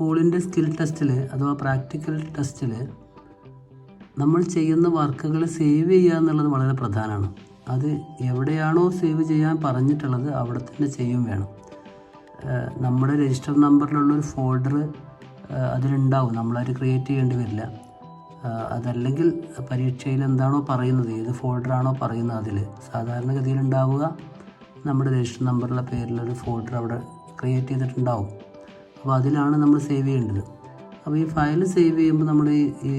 സ്കൂളിന്റെ സ്കിൽ ടെസ്റ്റിൽ അഥവാ പ്രാക്ടിക്കൽ ടെസ്റ്റിൽ നമ്മൾ ചെയ്യുന്ന വർക്കുകൾ സേവ് ചെയ്യുക എന്നുള്ളത് വളരെ പ്രധാനമാണ്. അത് എവിടെയാണോ സേവ് ചെയ്യാൻ പറഞ്ഞിട്ടുള്ളത് അവിടെ തന്നെ ചെയ്യും വേണം. നമ്മുടെ രജിസ്റ്റർ നമ്പറിലുള്ള ഒരു ഫോൾഡർ അതിലുണ്ടാവും. നമ്മളത് ക്രിയേറ്റ് ചെയ്യേണ്ടി വരില്ല. അതല്ലെങ്കിൽ പരീക്ഷയിൽ എന്താണോ പറയുന്നത് ഏത് ഫോൾഡറാണോ പറയുന്നത് അതിൽ സാധാരണഗതിയിൽ ഉണ്ടാവുക. നമ്മുടെ രജിസ്റ്റർ നമ്പറിലെ പേരിലൊരു ഫോൾഡർ അവിടെ ക്രിയേറ്റ് ചെയ്തിട്ടുണ്ടാവും. അപ്പോൾ അതിലാണ് നമ്മൾ സേവ് ചെയ്യേണ്ടത്. അപ്പോൾ ഈ ഫയൽ സേവ് ചെയ്യുമ്പോൾ നമ്മൾ ഈ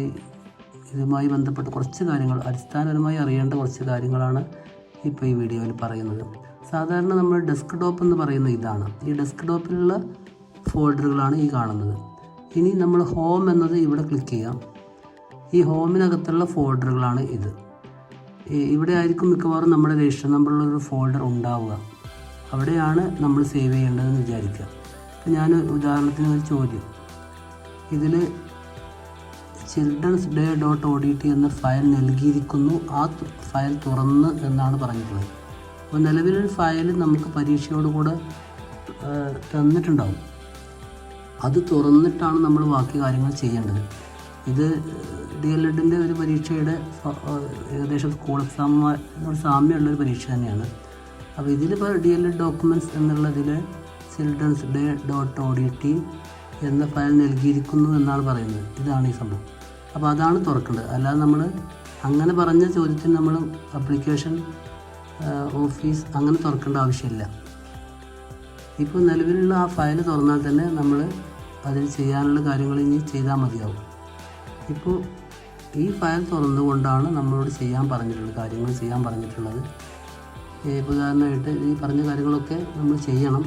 ഇതുമായി ബന്ധപ്പെട്ട കുറച്ച് കാര്യങ്ങൾ അടിസ്ഥാനപരമായി അറിയേണ്ട കുറച്ച് കാര്യങ്ങളാണ് ഇപ്പോൾ ഈ വീഡിയോയിൽ പറയുന്നത്. സാധാരണ നമ്മൾ ഡെസ്ക് ടോപ്പ് എന്ന് പറയുന്ന ഇതാണ്. ഈ ഡെസ്ക് ടോപ്പിലുള്ള ഫോൾഡറുകളാണ് ഈ കാണുന്നത്. ഇനി നമ്മൾ ഹോം എന്നത് ഇവിടെ ക്ലിക്ക് ചെയ്യാം. ഈ ഹോമിനകത്തുള്ള ഫോൾഡറുകളാണ് ഇത്. ഇവിടെ ആയിരിക്കും മിക്കവാറും നമ്മുടെ രജിസ്റ്റർ നമ്പറുള്ള ഒരു ഫോൾഡർ ഉണ്ടാവുക. അവിടെയാണ് നമ്മൾ സേവ് ചെയ്യേണ്ടതെന്ന് വിചാരിക്കുക. ഞാൻ ഉദാഹരണത്തിന് ഒരു ചോദ്യം. ഇതിൽ children's day dot O D T എന്ന ഫയൽ നൽകിയിരിക്കുന്നു. ആ ഫയൽ തുറന്ന് എന്നാണ് പറഞ്ഞിട്ടുള്ളത്. അപ്പോൾ നിലവിലൊരു ഫയൽ നമുക്ക് പരീക്ഷയോടുകൂടെ തന്നിട്ടുണ്ടാവും. അത് തുറന്നിട്ടാണ് നമ്മൾ ബാക്കി കാര്യങ്ങൾ ചെയ്യേണ്ടത്. ഇത് ഡി എൽ എഡിന്റെ ഒരു പരീക്ഷയുടെ ഏകദേശം സ്കൂൾ എക്സാമുമായി സാമ്യമുള്ളൊരു പരീക്ഷ തന്നെയാണ്. അപ്പോൾ ഇതിലിപ്പോൾ ഡി എൽ എഡ് ഡോക്യുമെന്റ്സ് എന്നുള്ളതിൽ children's day dot O D T എന്ന ഫയൽ നൽകിയിരിക്കുന്നു എന്നാണ് പറയുന്നത്. ഇതാണ് ഈ സംഭവം. അപ്പോൾ അതാണ് തുറക്കേണ്ടത്. അല്ലാതെ നമ്മൾ അങ്ങനെ പറഞ്ഞ ചോദ്യത്തിന് നമ്മൾ അപ്ലിക്കേഷൻ ഓഫീസ് അങ്ങനെ തുറക്കേണ്ട ആവശ്യമില്ല. ഇപ്പോൾ നിലവിലുള്ള ആ ഫയൽ തുറന്നാൽ തന്നെ നമ്മൾ അതിൽ ചെയ്യാനുള്ള കാര്യങ്ങൾ ഇനി ചെയ്താൽ മതിയാവും. ഇപ്പോൾ ഈ ഫയൽ തുറന്നുകൊണ്ടാണ് നമ്മളോട് ചെയ്യാൻ പറഞ്ഞിട്ടുള്ളത് കാര്യങ്ങൾ ചെയ്യാൻ പറഞ്ഞിട്ടുള്ളത്. ഉദാഹരണമായിട്ട് ഈ പറഞ്ഞ കാര്യങ്ങളൊക്കെ നമ്മൾ ചെയ്യണം.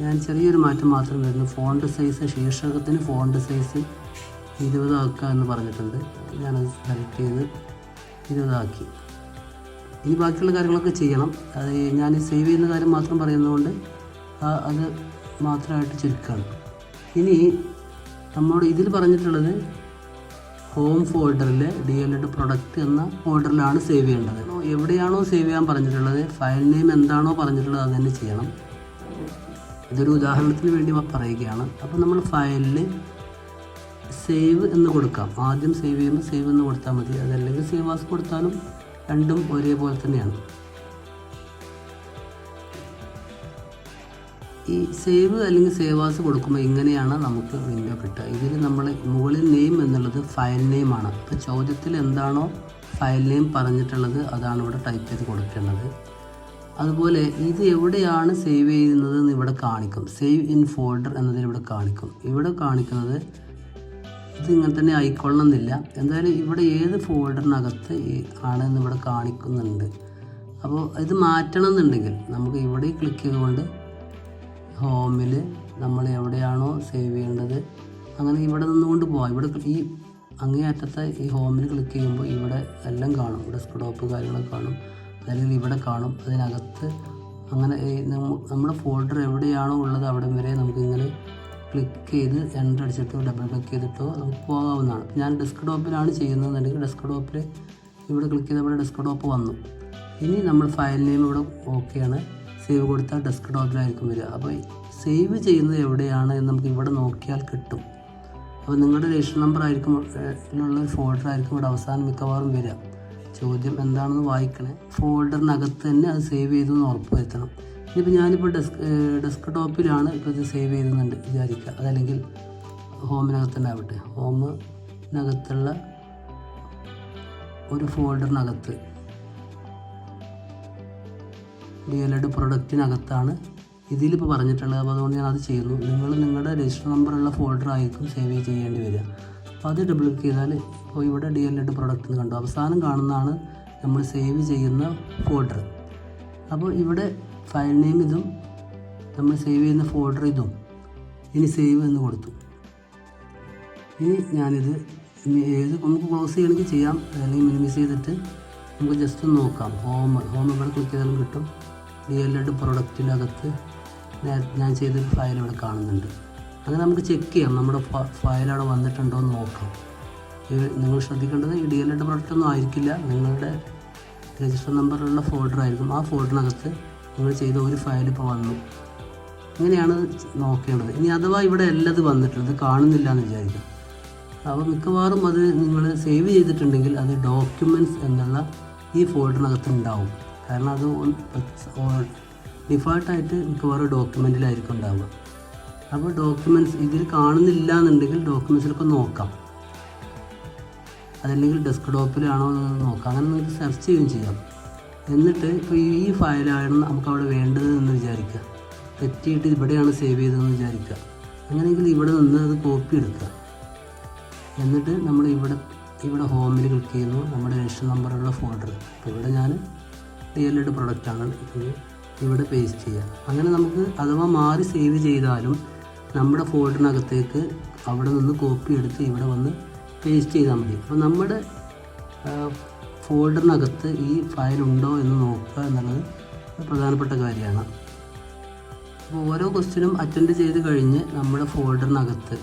ഞാൻ ചെറിയൊരു മാറ്റം മാത്രം വരുന്നു. ഫോണ്ട് സൈസ് ശീർഷകത്തിന് ഫോണ്ട് സൈസ് ഇരുപതാക്കുക എന്ന് പറഞ്ഞിട്ടുണ്ട്. ഞാനത് സെലക്ട് ചെയ്ത് ഇരുപതാക്കി. ഇനി ബാക്കിയുള്ള കാര്യങ്ങളൊക്കെ ചെയ്യണം. അത് ഞാൻ സേവ് ചെയ്യുന്ന കാര്യം മാത്രം പറയുന്നതുകൊണ്ട് അത് മാത്രമായിട്ട് ചുരുക്കുകയാണ് ഇനി നമ്മോട് ഇതിൽ പറഞ്ഞിട്ടുള്ളത് ഹോം ഫോൾഡറിൽ ഡി എൽ എഡ് പ്രൊഡക്റ്റ് എന്ന ഫോൾഡറിലാണ് സേവ് ചെയ്യേണ്ടത്. എവിടെയാണോ സേവ് ചെയ്യാൻ പറഞ്ഞിട്ടുള്ളത് ഫയൽ നെയിം എന്താണോ പറഞ്ഞിട്ടുള്ളത് അത് തന്നെ ചെയ്യണം. ഇതൊരു ഉദാഹരണത്തിന് വേണ്ടി പറയുകയാണ്. അപ്പോൾ നമ്മൾ ഫയലിൽ സേവ് എന്ന് കൊടുക്കാം. ആദ്യം സേവ് ചെയ്യുമ്പോൾ സേവ് എന്ന് കൊടുത്താൽ മതി. അതല്ലെങ്കിൽ സേവ് ആസ് കൊടുത്താലും രണ്ടും ഒരേപോലെ തന്നെയാണ്. ഈ സേവ് അല്ലെങ്കിൽ സേവാസ് കൊടുക്കുമ്പോൾ ഇങ്ങനെയാണ് നമുക്ക് വിൻഡോ കിട്ടുക. ഇതിൽ നമ്മൾ മുകളിൽ നെയിം എന്നുള്ളത് ഫയൽ നെയിമാണ് അപ്പോൾ ചോദ്യത്തിൽ എന്താണോ ഫയൽ നെയിം പറഞ്ഞിട്ടുള്ളത് അതാണ് ഇവിടെ ടൈപ്പ് ചെയ്ത് കൊടുക്കേണ്ടത്. അതുപോലെ ഇത് എവിടെയാണ് സേവ് ചെയ്യുന്നത് എന്ന് ഇവിടെ കാണിക്കും. സേവ് ഇൻ ഫോൾഡർ എന്നതിൽ ഇവിടെ കാണിക്കും. ഇവിടെ കാണിക്കുന്നത് ഇത് ഇങ്ങനെ തന്നെ ആയിക്കൊള്ളണമെന്നില്ല. എന്തായാലും ഇവിടെ ഏത് ഫോൾഡറിനകത്ത് ആണ് ആണെന്ന് ഇവിടെ കാണിക്കുന്നുണ്ട്. അപ്പോൾ ഇത് മാറ്റണം എന്നുണ്ടെങ്കിൽ നമുക്ക് ഇവിടെ ക്ലിക്ക് ചെയ്തുകൊണ്ട് ഹോമിൽ നമ്മൾ എവിടെയാണോ സേവ് ചെയ്യേണ്ടത്. അങ്ങനെ ഇവിടെ നിന്നുകൊണ്ട് പോവാം. ഇവിടെ ഈ അങ്ങേയറ്റത്തെ ഈ ഹോമിൽ ക്ലിക്ക് ചെയ്യുമ്പോൾ ഇവിടെ എല്ലാം കാണും. ഡെസ്ക് ടോപ്പ് കാര്യങ്ങളൊക്കെ കാണും. അല്ലെങ്കിൽ ഇവിടെ കാണും അതിനകത്ത് അങ്ങനെ നമ്മുടെ ഫോൾഡർ എവിടെയാണോ ഉള്ളത് അവിടെ വരെ നമുക്കിങ്ങനെ ക്ലിക്ക് ചെയ്ത് എന്റർ അടിച്ചിട്ടോ ഡബിൾ ക്ലിക്ക് ചെയ്തിട്ടോ നമുക്ക് പോകാവുന്നതാണ്. ഞാൻ ഡെസ്ക് ടോപ്പിലാണ് ചെയ്യുന്നതെന്നുണ്ടെങ്കിൽ ഡെസ്ക് ടോപ്പിൽ ഇവിടെ ക്ലിക്ക് ചെയ്തപ്പോൾ ഡെസ്ക് ടോപ്പ് വന്നു. ഇനി നമ്മൾ ഫയൽ നെയിം ഇവിടെ ഓക്കെയാണ് സേവ് കൊടുത്താൽ ഡെസ്ക് ടോപ്പിലായിരിക്കും വരിക അപ്പോൾ സേവ് ചെയ്യുന്നത് എവിടെയാണ് എന്ന് നമുക്ക് ഇവിടെ നോക്കിയാൽ കിട്ടും. അപ്പോൾ നിങ്ങളുടെ രജിസ്റ്റർ നമ്പർ ആയിരിക്കും ഉള്ള ഫോൾഡർ ആയിരിക്കും ഇവിടെ അവസാനം മിക്കവാറും വരിക. ചോദ്യം എന്താണെന്ന് വായിക്കണേ. ഫോൾഡറിനകത്ത് തന്നെ അത് സേവ് ചെയ്തു എന്ന് ഉറപ്പ് വരുത്തണം. ഇനിയിപ്പോൾ ഞാനിപ്പോൾ ഡെസ്ക് ഡെസ്ക് ടോപ്പിലാണ് ഇപ്പോൾ ഇത് സേവ് ചെയ്യുന്നുണ്ട് വിചാരിക്കുക അതല്ലെങ്കിൽ ഹോമിനകത്ത് തന്നെ ആവട്ടെ. ഹോമിനകത്തുള്ള ഒരു ഫോൾഡറിനകത്ത് ഡി എൽ എഡ് പ്രൊഡക്റ്റിനകത്താണ് ഇതിലിപ്പോൾ പറഞ്ഞിട്ടുള്ളത്. അപ്പോൾ അതുകൊണ്ട് ഞാൻ അത് ചെയ്യുന്നു. നിങ്ങൾ നിങ്ങളുടെ രജിസ്റ്റർ നമ്പറുള്ള ഫോൾഡർ ആയിരിക്കും സേവ് ചെയ്യേണ്ടി വരിക. അപ്പോൾ അത് ഡബിൾ ക്ലിക്ക് ചെയ്താൽ ഇപ്പോൾ ഇവിടെ ഡി എൽ എഡ് പ്രൊഡക്റ്റ് കണ്ടു. അവസാനം കാണുന്നതാണ് നമ്മൾ സേവ് ചെയ്യുന്ന ഫോൾഡർ അപ്പോൾ ഇവിടെ ഫയൽ നെയിം ഇതും നമ്മൾ സേവ് ചെയ്യുന്ന ഫോൾഡർ ഇതും. ഇനി സേവ് എന്ന് കൊടുത്തു. ഇനി ഞാനിത് ഏത് നമുക്ക് ക്ലോസ് ചെയ്യണമെങ്കിൽ ചെയ്യാം. അല്ലെങ്കിൽ മിനിമൈസ് ചെയ്തിട്ട് നമുക്ക് ജസ്റ്റ് ഒന്ന് നോക്കാം. ഹോം ഹോം ഇവിടെ ക്ലിക്ക് ചെയ്താലും കിട്ടും. ഡി എൽ എഡ് പ്രൊഡക്റ്റിന്റെ അകത്ത് ഞാൻ ചെയ്തൊരു ഫയൽ ഇവിടെ കാണുന്നുണ്ട്. അങ്ങനെ നമുക്ക് ചെക്ക് ചെയ്യാം. നമ്മുടെ ഫയൽ അവിടെ വന്നിട്ടുണ്ടോ എന്ന് നോക്കാം. നിങ്ങൾ ശ്രദ്ധിക്കേണ്ടത് ഈ ഡി എൽ എഡ് പ്രൊഡക്റ്റ് ഒന്നും ആയിരിക്കില്ല. നിങ്ങളുടെ രജിസ്റ്റർ നമ്പറിലുള്ള ഫോൾഡർ ആയിരിക്കും. ആ ഫോൾഡറിനകത്ത് നിങ്ങൾ ചെയ്ത ഒരു ഫയൽ ഇപ്പോൾ വന്നു. ഇങ്ങനെയാണ് നോക്കേണ്ടത്. ഇനി അഥവാ ഇവിടെ എല്ലാം വന്നിട്ടുള്ളത് കാണുന്നില്ല എന്ന് വിചാരിക്കാം. അപ്പോൾ മിക്കവാറും അത് നിങ്ങൾ സേവ് ചെയ്തിട്ടുണ്ടെങ്കിൽ അത് ഡോക്യുമെന്റ്സ് എന്നുള്ള ഈ ഫോൾഡറിനകത്ത് ഉണ്ടാവും. കാരണം അത് ഡിഫാൾട്ടായിട്ട് മിക്കവാറും ഡോക്യുമെന്റിലായിരിക്കും ഉണ്ടാവുക. അപ്പോൾ ഡോക്യുമെന്റ്സ് ഇതിൽ കാണുന്നില്ല എന്നുണ്ടെങ്കിൽ ഡോക്യുമെന്റ്സിലൊക്കെ നോക്കാം. അതല്ലെങ്കിൽ ഡെസ്ക്ടോപ്പിലാണോ എന്ന് നോക്കാം. അങ്ങനെ നിങ്ങൾക്ക് സെർച്ച് ചെയ്യുകയും ചെയ്യാം. എന്നിട്ട് ഇപ്പോൾ ഈ ഫയലാണ് നമുക്ക് അവിടെ വേണ്ടത് എന്ന് വിചാരിക്കുക. തെറ്റിയിട്ട് ഇവിടെയാണ് സേവ് ചെയ്തതെന്ന് വിചാരിക്കുക. അങ്ങനെയെങ്കിൽ ഇവിടെ നിന്ന് അത് കോപ്പി എടുക്കുക. എന്നിട്ട് നമ്മൾ ഇവിടെ ഇവിടെ ഹോമിൽ ക്ലിക്ക് ചെയ്യുന്നു. നമ്മുടെ രജിസ്റ്റർ നമ്പറുള്ള ഫോൾഡർ അപ്പോൾ ഇവിടെ ഞാൻ റിയൽ എഡ് പ്രൊഡക്റ്റാണ് ഇവിടെ പേസ്റ്റ് ചെയ്യുക അങ്ങനെ നമുക്ക് അഥവാ മാറി സേവ് ചെയ്താലും നമ്മുടെ ഫോൾഡറിനകത്തേക്ക് അവിടെ നിന്ന് കോപ്പി എടുത്ത് ഇവിടെ വന്ന് പേസ്റ്റ് ചെയ്താൽ മതി. അപ്പോൾ നമ്മുടെ ഫോൾഡറിനകത്ത് ഈ ഫയൽ ഉണ്ടോ എന്ന് നോക്കുക എന്നുള്ളത് പ്രധാനപ്പെട്ട കാര്യമാണ്. അപ്പോൾ ഓരോ ക്വസ്റ്റ്യനും അറ്റൻഡ് ചെയ്ത് കഴിഞ്ഞ് നമ്മുടെ ഫോൾഡറിനകത്ത്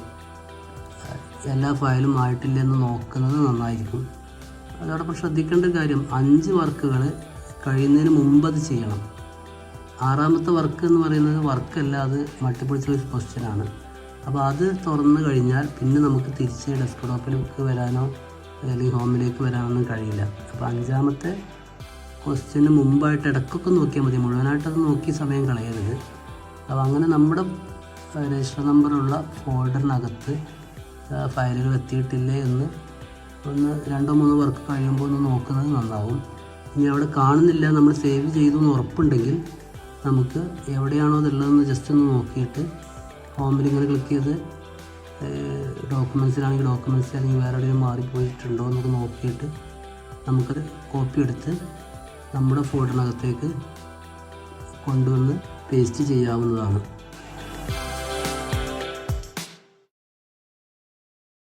എല്ലാ ഫയലും ആയിട്ടില്ലെന്ന് നോക്കുന്നത് നന്നായിരിക്കും. അതോടൊപ്പം ശ്രദ്ധിക്കേണ്ട കാര്യം അഞ്ച് വർക്കുകൾ കഴിയുന്നതിന് മുമ്പ് അത് ചെയ്യണം. ആറാമത്തെ വർക്ക് എന്ന് പറയുന്നത് വർക്കല്ല അത് മൾട്ടിപ്പിൾ ചോയ്സ് ക്വസ്റ്റ്യൻ ആണ്. അപ്പോൾ അത് തുറന്നു കഴിഞ്ഞാൽ പിന്നെ നമുക്ക് തിരിച്ച് ഡെസ്ക്ടോപ്പിലേക്ക് വരാനോ അല്ലെങ്കിൽ ഹോമിലേക്ക് വരാനൊന്നും കഴിയില്ല. അപ്പോൾ അഞ്ചാമത്തെ ക്വസ്റ്റ്യന് മുമ്പായിട്ട് ഇടക്കൊക്കെ നോക്കിയാൽ മതി. മുഴുവനായിട്ടത് നോക്കി സമയം കളയരുത്. അപ്പോൾ അങ്ങനെ നമ്മുടെ രജിസ്റ്റർ നമ്പറുള്ള ഫോൾഡറിനകത്ത് ഫയലുകൾ എത്തിയിട്ടില്ലേ എന്ന് ഒന്ന് രണ്ടോ മൂന്നോ വർക്ക് കഴിയുമ്പോൾ ഒന്ന് നോക്കുന്നത് നന്നാവും. ഇനി അവിടെ കാണുന്നില്ല നമ്മൾ സേവ് ചെയ്തു എന്ന് ഉറപ്പുണ്ടെങ്കിൽ നമുക്ക് എവിടെയാണോ അതുള്ളതെന്ന് ജസ്റ്റ് ഒന്ന് നോക്കിയിട്ട് ഹോമിൽ ഇങ്ങനെ ക്ലിക്ക് ചെയ്ത് ഡോക്യുമെൻസിലാണെങ്കിൽ ഡോക്യുമെൻസ് അല്ലെങ്കിൽ വേറെ എവിടെയും മാറിപ്പോയിട്ടുണ്ടോ എന്നൊക്കെ നോക്കിയിട്ട് നമുക്കത് കോപ്പി എടുത്ത് നമ്മുടെ ഫോൾഡറിനകത്തേക്ക് കൊണ്ടുവന്ന് പേസ്റ്റ് ചെയ്യാവുന്നതാണ്.